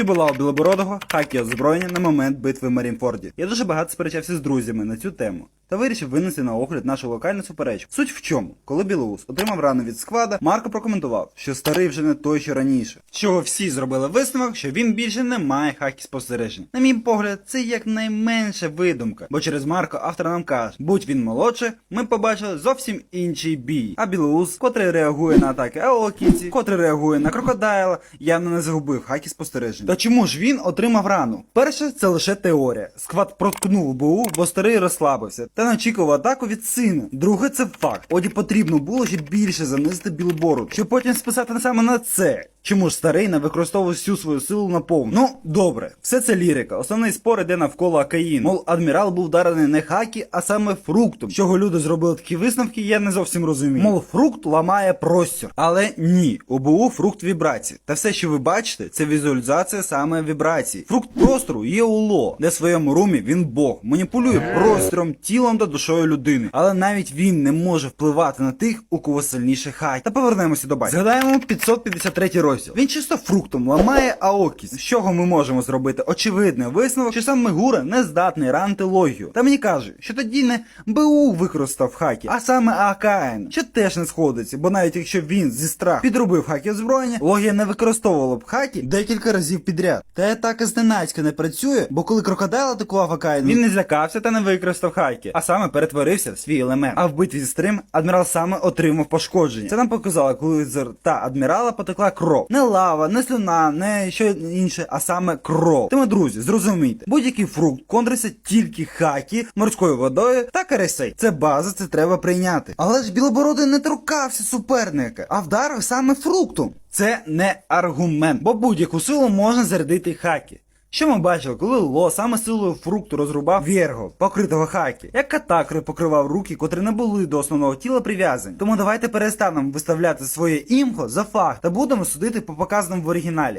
Чи була у Білобородого хакі озброєння на момент битви в Марінфорді? Я дуже багато сперечався з друзями на цю тему. Та вирішив винести на огляд нашу локальну суперечку. Суть в чому, коли Білоус отримав рану від сквада, Марко прокоментував, що старий вже не той, що раніше. Чого всі зробили висновок, що він більше не має хакі спостережень. На мій погляд, це якнайменша видумка, бо через Марко автор нам каже, будь він молодше, ми побачили зовсім інший бій. А Білоус, котрий реагує на атаки Аокінці, котрий реагує на крокодайла, явно не загубив хакі спостережень. Та чому ж він отримав рану? Перше, це лише теорія. Сквад проткнув БУ, бо старий розслабився та не очікував атаку від сина. Друге, це факт. Оді потрібно було ще більше занизити білбору, щоб потім списати саме на це. Чому ж старий не використовував всю свою силу на повну? Ну, добре, все це лірика. Основний спор іде навколо Акаїн. Мол, адмірал був вдарений не хакі, а саме фруктом. Чого люди зробили такі висновки, я не зовсім розумію. Мол, фрукт ламає простір. Але ні, у БУ фрукт вібрації. Та все, що ви бачите, це візуалізація саме вібрацій. Фрукт простору є у Ло, де в своєму румі він Бог, маніпулює простором, тілом та душою людини. Але навіть він не може впливати на тих, у кого сильніше хай. Та повернемося до бай. Згадаємо 553 розділ. Він чисто фруктом ламає Аокі. З чого ми можемо зробити очевидний висновок, що сам Мегура не здатний ранити логію. Та мені кажуть, що тоді не БУ використав хакі, а саме АКН, що теж не сходиться, бо навіть якщо він зі страх підробив хакі озброєння, логія не використовувала б хакі декілька разів підряд. Та атака зненацька не працює, бо коли крокодайл атакував АКН, він не злякався та не використав хакі, а саме перетворився в свій елемент. А в битві зі стрим адмірал саме отримав пошкодження. Це нам показало, коли з рта адмірала потекла кров. Не лава, не слюна, не що інше, а саме кров. Тому, друзі, зрозумійте, будь-який фрукт контриться тільки хакі, морською водою та каресей. Це база, це треба прийняти. Але ж білобородий не торкався суперника, а вдарив саме фруктом. Це не аргумент, бо будь-яку силу можна зарядити хакі. Що ми бачили, коли Ло саме силою фрукту розрубав Вєрго, покритого хакі, як катакри покривав руки, котрі не були до основного тіла прив'язані. Тому давайте перестанемо виставляти своє імхо за факт та будемо судити по показаному в оригіналі.